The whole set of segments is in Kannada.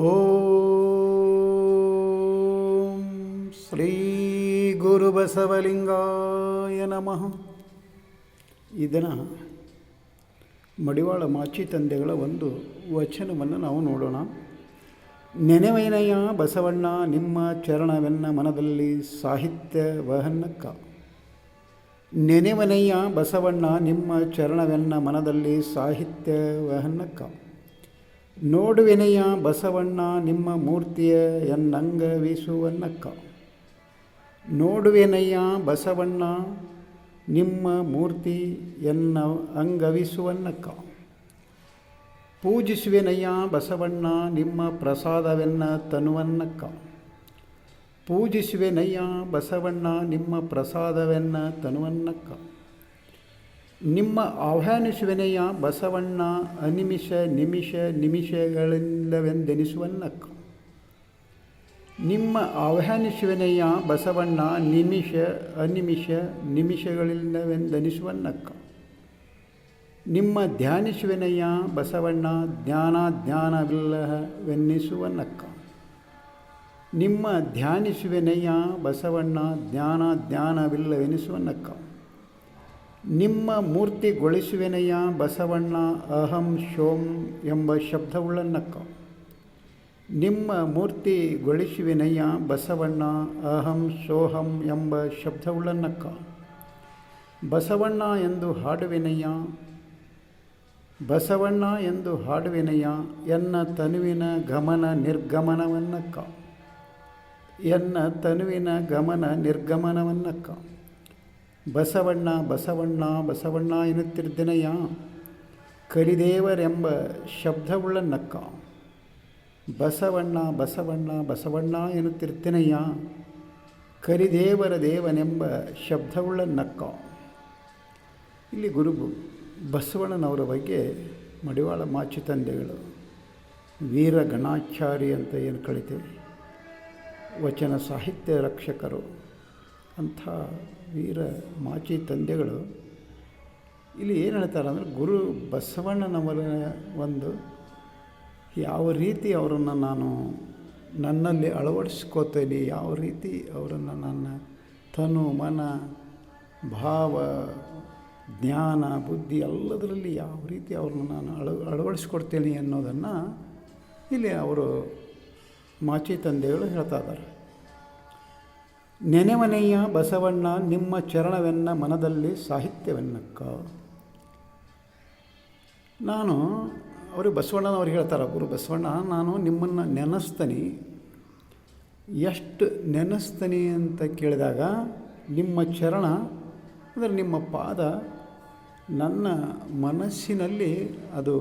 ಓಂ ಶ್ರೀ ಗುರು ಬಸವಲಿಂಗಾಯ ನಮಃ. ಇದನ್ನು ಮಡಿವಾಳ ಮಾಚಿ ತಂದೆಗಳ ಒಂದು ವಚನವನ್ನು ನಾವು ನೋಡೋಣ. ನೆನೆವೈನಯ್ಯ ಬಸವಣ್ಣ, ನಿಮ್ಮ ಚರಣವೆನ್ನ ಮನದಲ್ಲಿ ಸಾಹಿತ್ಯ ವಹನ್ನಕ್ಕ ನೆನೆವನಯ್ಯ ಬಸವಣ್ಣ, ನಿಮ್ಮ ಚರಣವೆನ್ನ ಮನದಲ್ಲಿ ಸಾಹಿತ್ಯ ವಹನ್ನಕ್ಕ ನೋಡುವೆನೆಯ ಬಸವಣ್ಣ ನಿಮ್ಮ ಮೂರ್ತಿಯ ಎನ್ನಂಗವಿಸುವನ್ನಕ್ಕ ನೋಡುವೆನಯ್ಯ ಬಸವಣ್ಣ ನಿಮ್ಮ ಮೂರ್ತಿ ಎನ್ನ ಅಂಗವಿಸುವನ್ನಕ್ಕ ಪೂಜಿಸುವೆನಯ್ಯ ಬಸವಣ್ಣ ನಿಮ್ಮ ಪ್ರಸಾದವೆನ್ನ ತನುವನ್ನಕ್ಕ. ಪೂಜಿಸುವೆನಯ್ಯ ಬಸವಣ್ಣ ನಿಮ್ಮ ಪ್ರಸಾದವೆನ್ನ ತನುವನ್ನಕ್ಕ. ನಿಮ್ಮ ಆಹ್ವಾನಿಸುವೆನೆಯ ಬಸವಣ್ಣ, ಅನಿಮಿಷ, ನಿಮಿಷ, ನಿಮಿಷಗಳಿಲ್ಲವೆಂದೆನಿಸುವನ್ನಕ್ಕ. ನಿಮ್ಮ ಆಹ್ವಾನಿಸುವೆನೆಯ ಬಸವಣ್ಣ, ನಿಮಿಷ, ಅನಿಮಿಷ, ನಿಮಿಷಗಳಿಲ್ಲವೆಂದೆನಿಸುವನ್ನಕ್ಕ. ನಿಮ್ಮ ಧ್ಯಾನಿಸುವೆನೆಯ ಬಸವಣ್ಣ ಜ್ಞಾನ ಜ್ಞಾನವಿಲ್ಲವೆನ್ನಿಸುವನ್ನಕ್ಕ ನಿಮ್ಮ ಧ್ಯಾನಿಸುವೆನೆಯ ಬಸವಣ್ಣ ಜ್ಞಾನ ಜ್ಞಾನವಿಲ್ಲವೆನಿಸುವನ್ನಕ್ಕ ನಿಮ್ಮ ಮೂರ್ತಿಗೊಳಿಸುವೆನೆಯ ಬಸವಣ್ಣ ಅಹಂ ಶೋಂ ಎಂಬ ಶಬ್ದವುಳ್ಳನ್ನಕ್ಕ ನಿಮ್ಮ ಮೂರ್ತಿಗೊಳಿಸುವೆನೆಯ ಬಸವಣ್ಣ ಅಹಂ ಸೋಹಂ ಎಂಬ ಶಬ್ದವುಳ್ಳನ್ನಕ್ಕ ಬಸವಣ್ಣ ಎಂದು ಹಾಡುವೆನೆಯ ಬಸವಣ್ಣ ಎಂದು ಹಾಡುವೆನೆಯ ಎನ್ನ ತನುವಿನ ಗಮನ ನಿರ್ಗಮನವನ್ನಕ್ಕ. ಎನ್ನ ತನುವಿನ ಗಮನ ನಿರ್ಗಮನವನ್ನಕ್ಕ. ಬಸವಣ್ಣ ಬಸವಣ್ಣ ಬಸವಣ್ಣ ಎನ್ನುತ್ತಿರ್ದಿನಯ್ಯ. ಕಲಿದೇವರೆಂಬ ಶಬ್ದವುಳ್ಳನ್ನಕ್ಕ ಬಸವಣ್ಣ ಬಸವಣ್ಣ ಬಸವಣ್ಣ ಎನ್ನುತ್ತಿರ್ತಿನಯ್ಯ. ಕರಿದೇವರ ದೇವನೆಂಬ ಶಬ್ದವುಳ್ಳ ನಕ್ಕ. ಇಲ್ಲಿ ಗುರು ಬಸವಣ್ಣನವರ ಬಗ್ಗೆ ಮಡಿವಾಳ ಮಾಚಿ ತಂದೆಗಳು ವೀರ ಗಣಾಚಾರಿ ಅಂತ ಏನು ಕಳಿತೇವೆ. ವಚನ ಸಾಹಿತ್ಯ ರಕ್ಷಕರು ಅಂಥ ವೀರ ಮಾಚಿ ತಂದೆಗಳು ಇಲ್ಲಿ ಏನು ಹೇಳ್ತಾರೆ ಅಂದರೆ ಗುರು ಬಸವಣ್ಣನವರ ಒಂದು ಯಾವ ರೀತಿ ಅವರನ್ನು ನಾನು ನನ್ನಲ್ಲಿ ಅಳವಡಿಸ್ಕೋತೇನೆ, ಯಾವ ರೀತಿ ಅವರನ್ನು ನನ್ನ ತನು, ಮನ, ಭಾವ, ಜ್ಞಾನ, ಬುದ್ಧಿ ಎಲ್ಲದರಲ್ಲಿ ಯಾವ ರೀತಿ ಅವ್ರನ್ನ ನಾನು ಅಳ, ಅಳವಡಿಸ್ಕೊಡ್ತೇನೆ ಅನ್ನೋದನ್ನು ಇಲ್ಲಿ ಅವರು ಮಾಚಿ ತಂದೆಗಳು ಹೇಳ್ತಾ ಇದ್ದಾರೆ. ನೆನೆಮನೆಯ ಬಸವಣ್ಣ ನಿಮ್ಮ ಚರಣವೆನ್ನ ಮನದಲ್ಲಿ ಸಾಹಿತ್ಯವೆನ್ನಕ್ಕ. ನಾನು, ಅವರು ಬಸವಣ್ಣನವ್ರು ಹೇಳ್ತಾರೆ, ಗುರು ಬಸವಣ್ಣ, ನಾನು ನಿಮ್ಮನ್ನು ನೆನೆಸ್ತೀನಿ. ಎಷ್ಟು ನೆನೆಸ್ತೀನಿ ಅಂತ ಕೇಳಿದಾಗ, ನಿಮ್ಮ ಚರಣ ಅಂದರೆ ನಿಮ್ಮ ಪಾದ ನನ್ನ ಮನಸ್ಸಿನಲ್ಲಿ ಅದು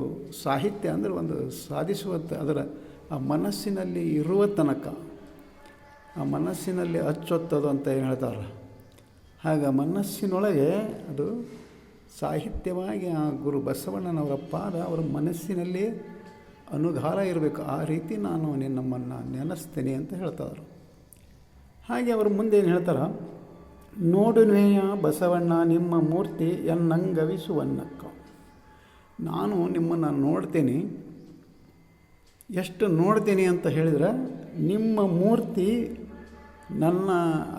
ಸಾಹಿತ್ಯ ಅಂದರೆ ಒಂದು ಸಾಧಿಸುವ ಅದರ ಆ ಮನಸ್ಸಿನಲ್ಲಿ ಇರುವ ತನಕ. ಆ ಮನಸ್ಸಿನಲ್ಲಿ ಅಚ್ಚೊತ್ತದು ಅಂತ ಏನು ಹೇಳ್ತಾರೆ ಆಗ ಮನಸ್ಸಿನೊಳಗೆ ಅದು ಸಾಹಿತ್ಯವಾಗಿ ಆ ಗುರು ಬಸವಣ್ಣನವರ ಪಾದ ಅವರ ಮನಸ್ಸಿನಲ್ಲಿ ಅನುಗಾರ ಇರಬೇಕು. ಆ ರೀತಿ ನಾನು ನಿನ್ನಮ್ಮನ್ನು ನೆನೆಸ್ತೇನೆ ಅಂತ ಹೇಳ್ತಾಯಿದ್ರು ಹಾಗೆ ಅವರು ಮುಂದೆ ಏನು ಹೇಳ್ತಾರೆ? ನೋಡುನೇಯ ಬಸವಣ್ಣ ನಿಮ್ಮ ಮೂರ್ತಿ ಎನ್ನಂಗವಿಸುವನ್ನಕ್ಕ. ನಾನು ನಿಮ್ಮನ್ನು ನೋಡ್ತೀನಿ. ಎಷ್ಟು ನೋಡ್ತೀನಿ ಅಂತ ಹೇಳಿದರೆ ನಿಮ್ಮ ಮೂರ್ತಿ ನನ್ನ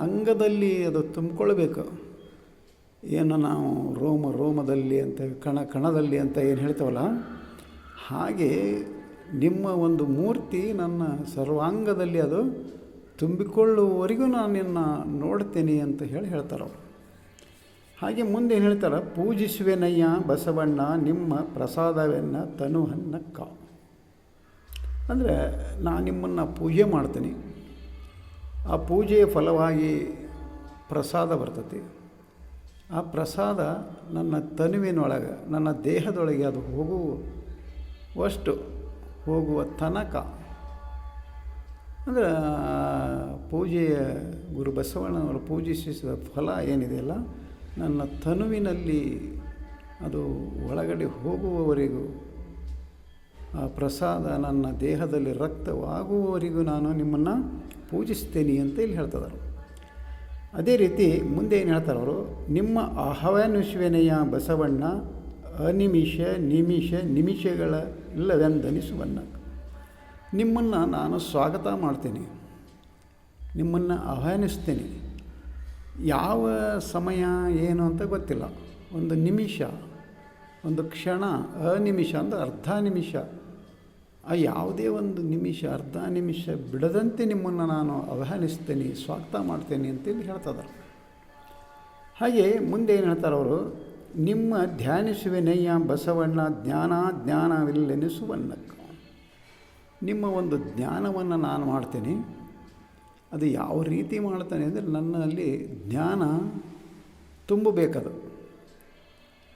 ಅಂಗದಲ್ಲಿ ಅದು ತುಂಬಿಕೊಳ್ಬೇಕು. ಏನು ನಾವು ರೋಮ, ರೋಮದಲ್ಲಿ ಅಂತ, ಕಣ, ಕಣದಲ್ಲಿ ಅಂತ ಏನು ಹೇಳ್ತೇವಲ್ಲ? ಹಾಗೆ ನಿಮ್ಮ ಒಂದು ಮೂರ್ತಿ ನನ್ನ ಸರ್ವಾಂಗದಲ್ಲಿ ಅದು ತುಂಬಿಕೊಳ್ಳುವವರೆಗೂ ನಾನು ನಿನ್ನ ನೋಡ್ತೇನೆ ಅಂತ ಹೇಳಿ ಹೇಳ್ತಾರೆ. ಹಾಗೆ ಮುಂದೆ ಹೇಳ್ತಾರೆ, ಪೂಜಿಸುವೆನಯ್ಯ ಬಸವಣ್ಣ ನಿಮ್ಮ ಪ್ರಸಾದವೆನ್ನ ತನುಹನ್ನಕ್ಕ. ಅಂದರೆ ನಾನು ನಿಮ್ಮನ್ನು ಪೂಜೆ ಮಾಡ್ತೀನಿ. ಆ ಪೂಜೆಯ ಫಲವಾಗಿ ಪ್ರಸಾದ ಬರ್ತತಿ. ಆ ಪ್ರಸಾದ ನನ್ನ ತನುವಿನೊಳಗೆ, ನನ್ನ ದೇಹದೊಳಗೆ ಅದು ಹೋಗುವಷ್ಟು, ಹೋಗುವ ತನಕ. ಅಂದರೆ ಪೂಜೆಯ ಗುರು ಬಸವಣ್ಣನವರು ಪೂಜಿಸಿದ ಫಲ ಏನಿದೆಯಲ್ಲ, ನನ್ನ ತನುವಿನಲ್ಲಿ ಅದು ಒಳಗಡೆ ಹೋಗುವವರೆಗೂ, ಆ ಪ್ರಸಾದ ನನ್ನ ದೇಹದಲ್ಲಿ ರಕ್ತವಾಗುವವರೆಗೂ ನಾನು ನಿಮ್ಮನ್ನು ಪೂಜಿಸ್ತೇನೆ ಅಂತ ಇಲ್ಲಿ ಹೇಳ್ತಿದ್ದಾರೆ ಅದೇ ರೀತಿ ಮುಂದೆ ಏನು ಹೇಳ್ತಾರೆ ಅವರು? ನಿಮ್ಮ ಆಹ್ವಾನಿಸುವೆನೆಯ ಬಸವಣ್ಣ ಅನಿಮಿಷ ನಿಮಿಷ ನಿಮಿಷಗಳ ಇಲ್ಲವೆಂದನಿಸುವನ್ನ. ನಿಮ್ಮನ್ನು ನಾನು ಸ್ವಾಗತ ಮಾಡ್ತೀನಿ. ನಿಮ್ಮನ್ನು ಆಹ್ವಾನಿಸ್ತೀನಿ. ಯಾವ ಸಮಯ ಏನು ಅಂತ ಗೊತ್ತಿಲ್ಲ. ಒಂದು ನಿಮಿಷ, ಒಂದು ಕ್ಷಣ ಅನಿಮಿಷ ಅಂದರೆ ಅರ್ಧ ನಿಮಿಷ. ಆ ಯಾವುದೇ ಒಂದು ನಿಮಿಷ, ಅರ್ಧ ನಿಮಿಷ ಬಿಡದಂತೆ ನಿಮ್ಮನ್ನು ನಾನು ಅವಹಾನಿಸ್ತೇನೆ ಸ್ವಾಗತ ಮಾಡ್ತೇನೆ ಅಂತೇಳಿ ಹೇಳ್ತಿದ್ದಾರೆ ಹಾಗೆ ಮುಂದೆ ಏನು ಹೇಳ್ತಾರೆ ಅವರು? ನಿಮ್ಮ ಧ್ಯಾನಿಸುವೆನಯ್ಯ ಬಸವಣ್ಣ, ಜ್ಞಾನ ಜ್ಞಾನವಿಲ್ಲೆನಿಸುವನ್ನಕ್ಕ. ನಿಮ್ಮ ಒಂದು ಜ್ಞಾನವನ್ನು ನಾನು ಮಾಡ್ತೇನೆ, ಅದು ಯಾವ ರೀತಿ ಮಾಡ್ತಾನೆ ಅಂದರೆ ನನ್ನಲ್ಲಿ ಜ್ಞಾನ ತುಂಬಬೇಕದು.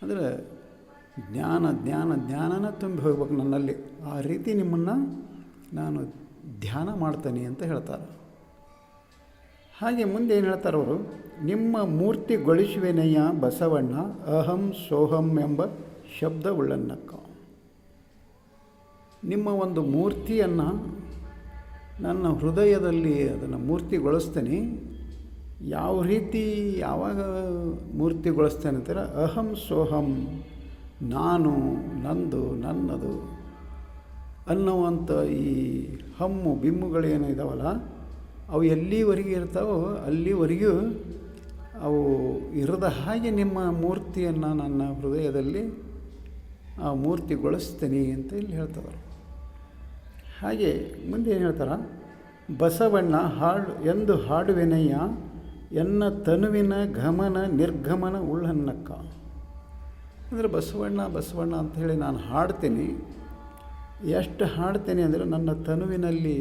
ಅಂದರೆ ಜ್ಞಾನ ಜ್ಞಾನ, ಜ್ಞಾನನ ತುಂಬಿ ಹೋಗ್ಬೇಕು ನನ್ನಲ್ಲಿ. ಆ ರೀತಿ ನಿಮ್ಮನ್ನು ನಾನು ಧ್ಯಾನ ಮಾಡ್ತೇನೆ ಅಂತ ಹೇಳ್ತಾರೆ. ಹಾಗೆ ಮುಂದೆ ಏನು ಹೇಳ್ತಾರೆ ಅವರು, ನಿಮ್ಮ ಮೂರ್ತಿಗೊಳಿಸುವೆನೆಯ ಬಸವಣ್ಣ, ಅಹಂ ಸೋಹಂ ಎಂಬ ಶಬ್ದ ಉಳ್ಳನ್ನಕ್ಕ ನಿಮ್ಮ ಒಂದು ಮೂರ್ತಿಯನ್ನು ನನ್ನ ಹೃದಯದಲ್ಲಿ ಅದನ್ನು ಮೂರ್ತಿಗೊಳಿಸ್ತೇನೆ. ಯಾವ ರೀತಿ ಯಾವಾಗ ಮೂರ್ತಿಗೊಳಿಸ್ತೇನೆ ಅಂತಾರೆ? ಅಹಂ ಸೋಹಂ, ನಾನು ನಂದು ನನ್ನದು ಅನ್ನುವಂಥ ಈ ಹಮ್ಮು ಬಿಮ್ಮುಗಳೇನು ಇದಾವಲ್ಲ, ಅವು ಎಲ್ಲಿವರೆಗೆ ಇರ್ತಾವೋ ಅಲ್ಲಿವರೆಗೂ ಅವು ಇರದ ಹಾಗೆ ನಿಮ್ಮ ಮೂರ್ತಿಯನ್ನು ನನ್ನ ಹೃದಯದಲ್ಲಿ ಆ ಮೂರ್ತಿಗೊಳಿಸ್ತೀನಿ ಅಂತ ಇಲ್ಲಿ ಹೇಳ್ತಾರೆ ಹಾಗೆ ಮುಂದೆ ಏನು ಹೇಳ್ತಾರೆ? ಬಸವಣ್ಣ ಹಾಡು, ಎಂದು ಹಾಡುವೆನಯ್ಯ, ಎನ್ನ ತನುವಿನ ಗಮನ ನಿರ್ಗಮನ ಉಳ್ಳನ್ನಕ್ಕ. ಅಂದರೆ ಬಸವಣ್ಣ ಬಸವಣ್ಣ ಅಂತ ಹೇಳಿ ನಾನು ಹಾಡ್ತೀನಿ. ಎಷ್ಟು ಹಾಡ್ತೇನೆ ಅಂದರೆ ನನ್ನ ತನುವಿನಲ್ಲಿ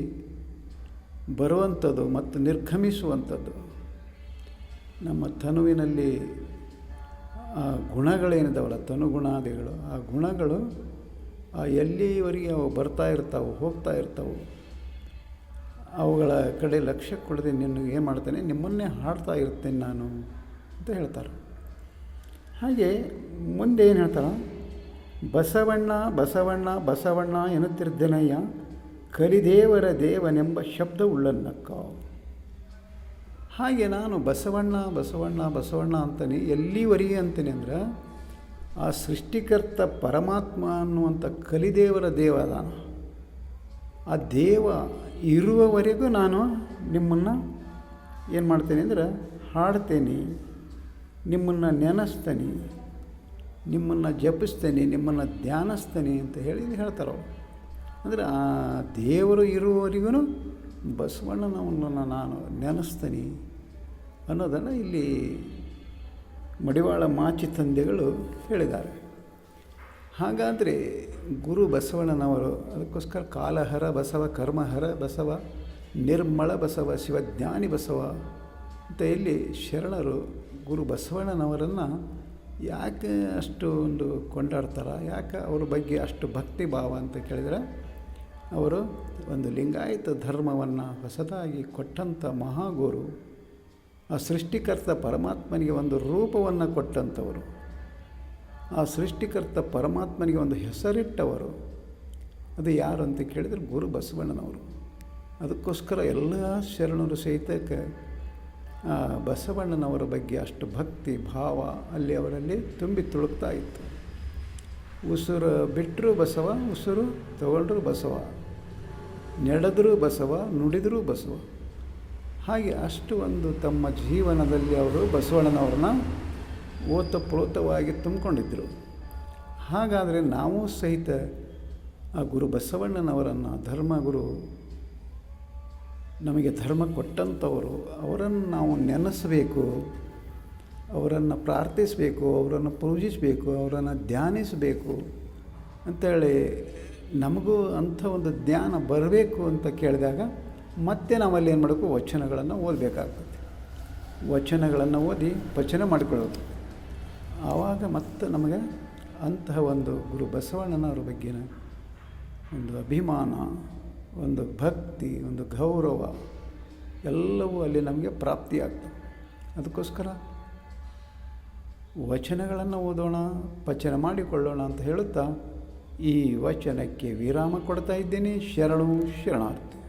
ಬರುವಂಥದ್ದು ಮತ್ತು ನಿರ್ಗಮಿಸುವಂಥದ್ದು. ನಮ್ಮ ತನುವಿನಲ್ಲಿ ಆ ಗುಣಗಳೇನಿದಾವಲ್ಲ, ತನುಗುಣಾದಿಗಳು, ಆ ಗುಣಗಳು ಆ ಎಲ್ಲಿವರೆಗೆ ಅವು ಬರ್ತಾ ಇರ್ತಾವೆ, ಹೋಗ್ತಾ ಇರ್ತಾವೆ, ಅವುಗಳ ಕಡೆ ಲಕ್ಷ್ಯ ಕೊಡದೆ ನಿನ್ನ ಏನು ಮಾಡ್ತೇನೆ, ನಿಮ್ಮನ್ನೇ ಹಾಡ್ತಾ ಇರ್ತೇನೆ ನಾನು ಅಂತ ಹೇಳ್ತಾರೆ. ಹಾಗೆ ಮುಂದೆ ಏನು ಹೇಳ್ತಾರೆ? ಬಸವಣ್ಣ ಬಸವಣ್ಣ ಬಸವಣ್ಣ ಎನ್ನುತ್ತಿರ್ದನಯ್ಯ, ಕಲಿದೇವರ ದೇವನೆಂಬ ಶಬ್ದ ಉಳ್ಳನ್ನಕ್ಕ. ಹಾಗೆ ನಾನು ಬಸವಣ್ಣ ಬಸವಣ್ಣ ಬಸವಣ್ಣ ಅಂತಾನೆ ಎಲ್ಲಿವರೆಗೆ ಅಂತೀನಿ ಅಂದ್ರೆ, ಆ ಸೃಷ್ಟಿಕರ್ತ ಪರಮಾತ್ಮ ಅನ್ನುವಂಥ ಕಲಿದೇವರ ದೇವ ನಾನು ಆ ದೇವ ಇರುವವರೆಗೂ ನಾನು ನಿಮ್ಮನ್ನು ಏನು ಮಾಡ್ತೇನೆ ಅಂದ್ರೆ ಹಾಡ್ತೇನೆ, ನಿಮ್ಮನ್ನು ನೆನೆಸ್ತೇನೆ ನಿಮ್ಮನ್ನು ಜಪಿಸ್ತೇನೆ, ನಿಮ್ಮನ್ನು ಧ್ಯಾನಿಸ್ತೇನೆ ಅಂತ ಹೇಳಿ ಹೇಳ್ತಾರೆ ಅವರು. ಅಂದರೆ ಆ ದೇವರು ಇರುವವರಿಗೂ ಬಸವಣ್ಣನವನ್ನು ನಾನು ನೆನೆಸ್ತೀನಿ ಅನ್ನೋದನ್ನು ಇಲ್ಲಿ ಮಡಿವಾಳ ಮಾಚಿ ತಂದೆಗಳು ಹೇಳಿದ್ದಾರೆ. ಹಾಗಾದರೆ ಗುರು ಬಸವಣ್ಣನವರು ಅದಕ್ಕೋಸ್ಕರ ಕಾಲಹರ ಬಸವ, ಕರ್ಮಹರ ಬಸವ ನಿರ್ಮಳ ಬಸವ, ಶಿವಜ್ಞಾನಿ ಬಸವ ಅಂತ ಇಲ್ಲಿ ಶರಣರು ಗುರು ಬಸವಣ್ಣನವರನ್ನು ಯಾಕೆ ಅಷ್ಟು ಒಂದು ಕೊಂಡಾಡ್ತಾರೆ ಯಾಕೆ ಅವ್ರ ಬಗ್ಗೆ ಅಷ್ಟು ಭಕ್ತಿ ಭಾವ ಅಂತ ಕೇಳಿದರೆ, ಅವರು ಒಂದು ಲಿಂಗಾಯತ ಧರ್ಮವನ್ನು ಹೊಸದಾಗಿ ಕೊಟ್ಟಂಥ ಮಹಾಗುರು, ಆ ಸೃಷ್ಟಿಕರ್ತ ಪರಮಾತ್ಮನಿಗೆ ಒಂದು ರೂಪವನ್ನು ಕೊಟ್ಟಂಥವರು ಆ ಸೃಷ್ಟಿಕರ್ತ ಪರಮಾತ್ಮನಿಗೆ ಒಂದು ಹೆಸರಿಟ್ಟವರು, ಅದು ಯಾರು ಅಂತ ಕೇಳಿದರೆ ಗುರು ಬಸವಣ್ಣನವರು. ಅದಕ್ಕೋಸ್ಕರ ಎಲ್ಲ ಶರಣರು ಸಹಿತಕ್ಕೆ ಬಸವಣ್ಣನವರ ಬಗ್ಗೆ ಅಷ್ಟು ಭಕ್ತಿ, ಭಾವ ಅಲ್ಲಿ ಅವರಲ್ಲಿ ತುಂಬಿ ತುಳುಕ್ತಾ ಇತ್ತು. ಉಸಿರು ಬಿಟ್ಟರು ಬಸವ, ಉಸಿರು ತಗೊಂಡ್ರು ಬಸವ. ನಡೆದರೂ ಬಸವ, ನುಡಿದರೂ ಬಸವ. ಹಾಗೆ ಅಷ್ಟು ಒಂದು ತಮ್ಮ ಜೀವನದಲ್ಲಿ ಅವರು ಬಸವಣ್ಣನವ್ರನ್ನ ಓತಪ್ರೋತವಾಗಿ ತುಂಬಿಕೊಂಡಿದ್ದರು ಹಾಗಾದರೆ ನಾವು ಸಹಿತ ಆ ಗುರು ಬಸವಣ್ಣನವರನ್ನು ಧರ್ಮಗುರು ನಮಗೆ ಧರ್ಮ ಕೊಟ್ಟಂಥವರು, ಅವರನ್ನು ನಾವು ನೆನೆಸಬೇಕು, ಅವರನ್ನು ಪ್ರಾರ್ಥಿಸಬೇಕು, ಅವರನ್ನು ಪೂಜಿಸಬೇಕು, ಅವರನ್ನು ಧ್ಯಾನಿಸಬೇಕು ಅಂಥೇಳಿ ನಮಗೂ ಅಂಥ ಒಂದು ಜ್ಞಾನ ಬರಬೇಕು ಅಂತ ಕೇಳಿದಾಗ ಮತ್ತೆ ನಾವಲ್ಲಿ ಏನು ಮಾಡಬೇಕು? ವಚನಗಳನ್ನು ಓದಬೇಕಾಗ್ತದೆ. ವಚನಗಳನ್ನು ಓದಿ ವಚನ ಮಾಡಿಕೊಳ್ಳೋದು. ಆವಾಗ ಮತ್ತೆ ನಮಗೆ ಅಂತಹ ಒಂದು ಗುರು ಬಸವಣ್ಣನವರ ಬಗ್ಗೆನ ಒಂದು ಅಭಿಮಾನ ಒಂದು ಭಕ್ತಿ, ಒಂದು ಗೌರವ ಎಲ್ಲವೂ ಅಲ್ಲಿ ನಮಗೆ ಪ್ರಾಪ್ತಿಯಾಗ್ತದೆ ಅದಕ್ಕೋಸ್ಕರ ವಚನಗಳನ್ನು ಓದೋಣ, ಪಚನ ಮಾಡಿಕೊಳ್ಳೋಣ ಅಂತ ಹೇಳುತ್ತಾ ಈ ವಚನಕ್ಕೆ ವಿರಾಮ ಕೊಡ್ತಾ ಇದ್ದೇನೆ. ಶರಣು ಶರಣಾರ್ಥಿ.